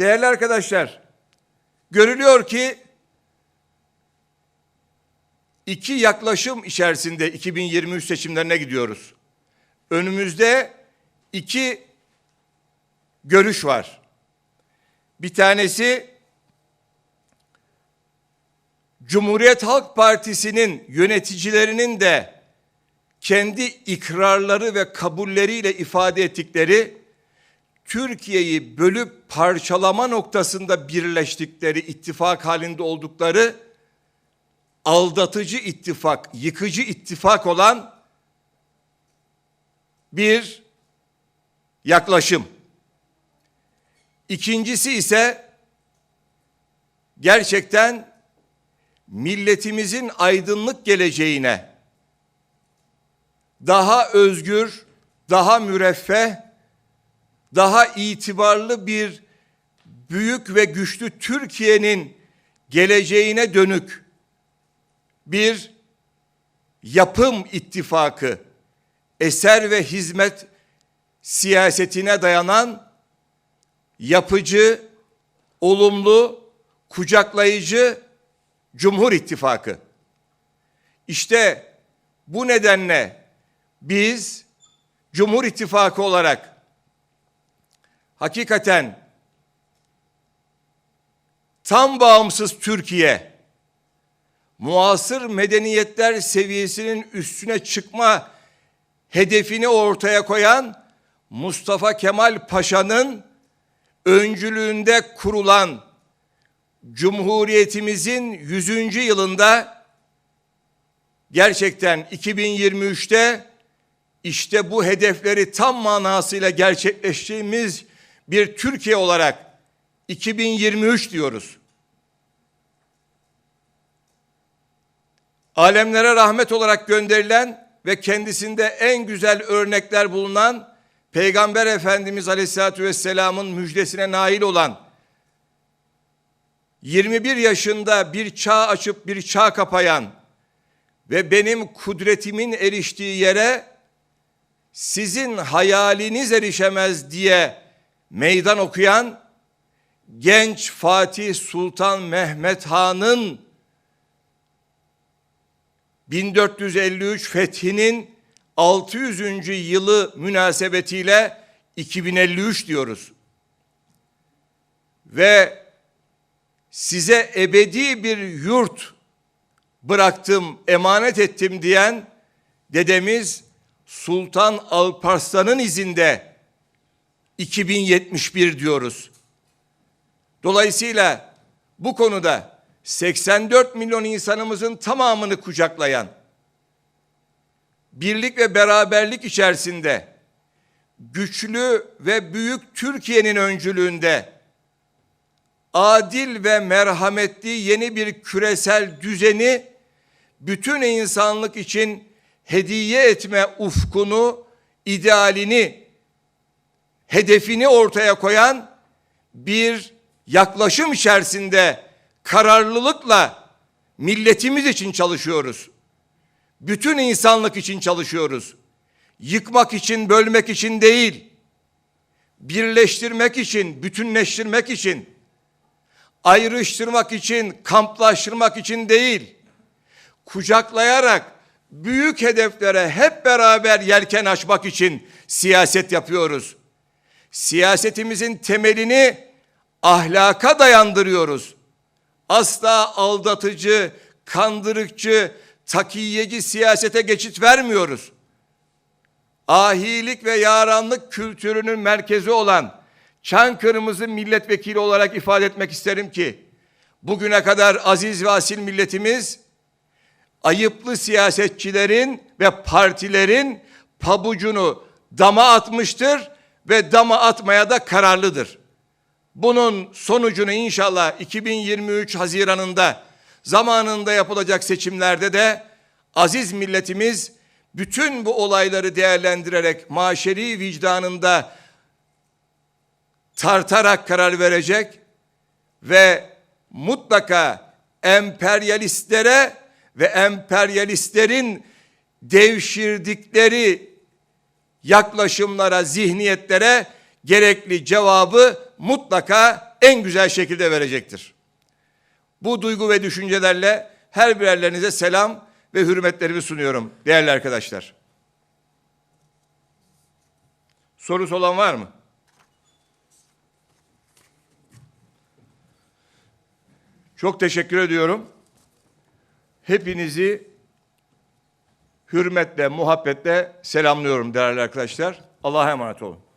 Değerli arkadaşlar, görülüyor ki iki yaklaşım içerisinde 2023 seçimlerine gidiyoruz. Önümüzde iki görüş var. Bir tanesi Cumhuriyet Halk Partisi'nin yöneticilerinin de kendi ikrarları ve kabulleriyle ifade ettikleri Türkiye'yi bölüp parçalama noktasında birleştikleri, ittifak halinde oldukları aldatıcı ittifak, yıkıcı ittifak olan bir yaklaşım. İkincisi ise gerçekten milletimizin aydınlık geleceğine daha özgür, daha müreffeh, daha itibarlı bir büyük ve güçlü Türkiye'nin geleceğine dönük bir yapım ittifakı, eser ve hizmet siyasetine dayanan yapıcı, olumlu, kucaklayıcı Cumhur İttifakı. İşte bu nedenle biz Cumhur İttifakı olarak hakikaten tam bağımsız Türkiye, muasır medeniyetler seviyesinin üstüne çıkma hedefini ortaya koyan Mustafa Kemal Paşa'nın öncülüğünde kurulan Cumhuriyetimizin 100. yılında gerçekten 2023'te işte bu hedefleri tam manasıyla gerçekleştiğimiz bir Türkiye olarak 2023 diyoruz. Alemlere rahmet olarak gönderilen ve kendisinde en güzel örnekler bulunan Peygamber Efendimiz Aleyhisselatü Vesselam'ın müjdesine nail olan 21 yaşında bir çağ açıp bir çağ kapayan ve benim kudretimin eriştiği yere sizin hayaliniz erişemez diye meydan okuyan genç Fatih Sultan Mehmet Han'ın 1453 fethinin 600. yılı münasebetiyle 2053 diyoruz. Ve size ebedi bir yurt bıraktım, emanet ettim diyen dedemiz Sultan Alparslan'ın izinde 2071 diyoruz. Dolayısıyla bu konuda 84 milyon insanımızın tamamını kucaklayan, birlik ve beraberlik içerisinde güçlü ve büyük Türkiye'nin öncülüğünde adil ve merhametli yeni bir küresel düzeni bütün insanlık için hediye etme ufkunu, idealini, hedefini ortaya koyan bir yaklaşım içerisinde kararlılıkla milletimiz için çalışıyoruz. Bütün insanlık için çalışıyoruz. Yıkmak için, bölmek için değil, birleştirmek için, bütünleştirmek için, ayrıştırmak için, kamplaştırmak için değil, kucaklayarak büyük hedeflere hep beraber yelken açmak için siyaset yapıyoruz. Siyasetimizin temelini ahlaka dayandırıyoruz. Asla aldatıcı, kandırıkçı, takiyeci siyasete geçit vermiyoruz. Ahilik ve yaranlık kültürünün merkezi olan Çankırımızı milletvekili olarak ifade etmek isterim ki bugüne kadar aziz ve asil milletimiz ayıplı siyasetçilerin ve partilerin pabucunu dama atmıştır ve dama atmaya da kararlıdır. Bunun sonucunu inşallah 2023 Haziran'ında zamanında yapılacak seçimlerde de aziz milletimiz bütün bu olayları değerlendirerek maşeri vicdanında tartarak karar verecek ve mutlaka emperyalistlere ve emperyalistlerin devşirdikleri yaklaşımlara, zihniyetlere gerekli cevabı mutlaka en güzel şekilde verecektir. Bu duygu ve düşüncelerle her birerlerinize selam ve hürmetlerimi sunuyorum değerli arkadaşlar. Sorusu olan var mı? Çok teşekkür ediyorum. Hepinizi hürmetle, muhabbetle selamlıyorum değerli arkadaşlar. Allah'a emanet olun.